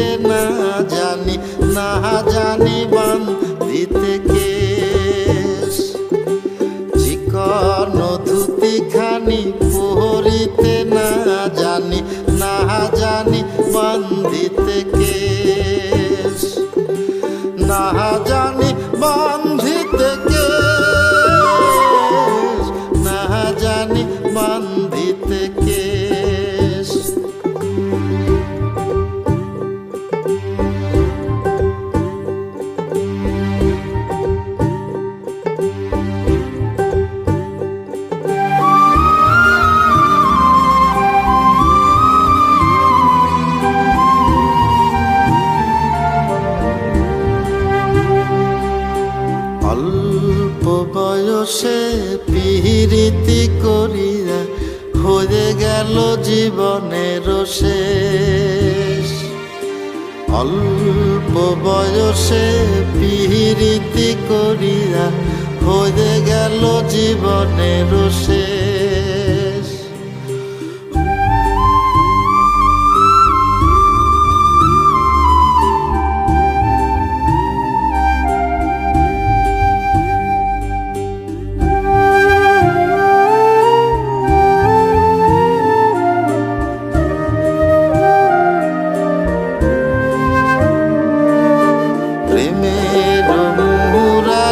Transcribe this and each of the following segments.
পহরিতে না জানি না জানি বান দিতে কেশ। চিকন ধুতি খানি পহরিতে না জানি না জানি বান দিতে কেশ। না জানি বান্ধিতে বয়সে পিহিরিতি করিয়া হয়ে গেল জীবনের শেষ। অল্প বয়সে পিহিরিতি করিয়া হয়ে গেল জীবনের শেষ।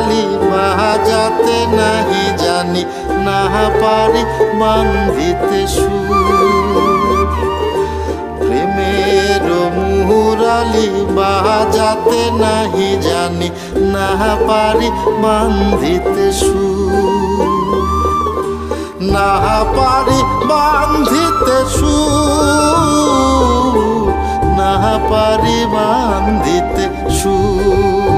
মুরালি বাজাতে নাহি জানি, না পারি বান্ধিতে সুর। প্রেমের মুরালি বাজাতে নাহি জানি, না পারি বান্ধিতে সুর। না পারি বান্ধিতে সুর, না পারি বান্ধিতে মিথুয়া